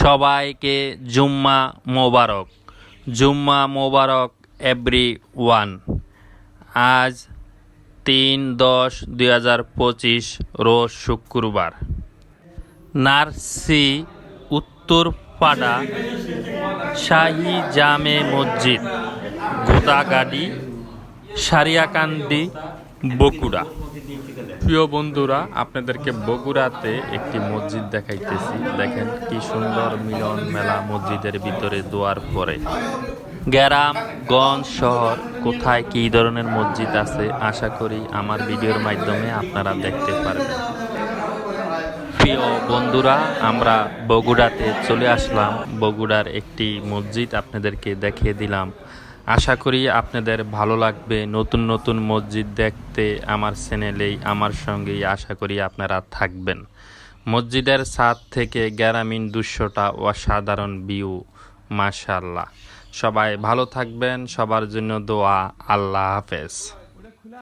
সবাইকে জুম্মা মোবারক। জুম্মা মোবারক every one আজ তিন দশ দুই হাজার পঁচিশ, রোজ শুক্রবার। নার্সি উত্তরপাড়া শাহি জামে মসজিদ গোদাগাড়ি সারিয়াকান্দি বকুড়া প্রিয় বন্ধুরা, আপনাদেরকে বগুড়াতে একটি মসজিদ দেখাইতেছি। দেখেন কি সুন্দর মিলন মেলা মসজিদের ভিতরে দোয়ার পরে। গ্রাম গঞ্জ শহর, কোথায় কী ধরনের মসজিদ আছে, আশা করি আমার ভিডিওর মাধ্যমে আপনারা দেখতে পারবেন। প্রিয় বন্ধুরা, আমরা বগুড়াতে চলে আসলাম। বগুড়ার একটি মসজিদ আপনাদেরকে দেখিয়ে দিলাম। আশা করি আপনাদের ভালো লাগবে। নতুন নতুন মসজিদ দেখতে আমার চ্যানেলেই, আমার সঙ্গেই আশা করি আপনারা থাকবেন। মসজিদের ছাদ থেকে গ্যারামিন দৃশ্যটা অসাধারণ ভিউ মাশাল্লাহ সবাই ভালো থাকবেন, সবার জন্য দোয়া, আল্লাহ হাফেজ।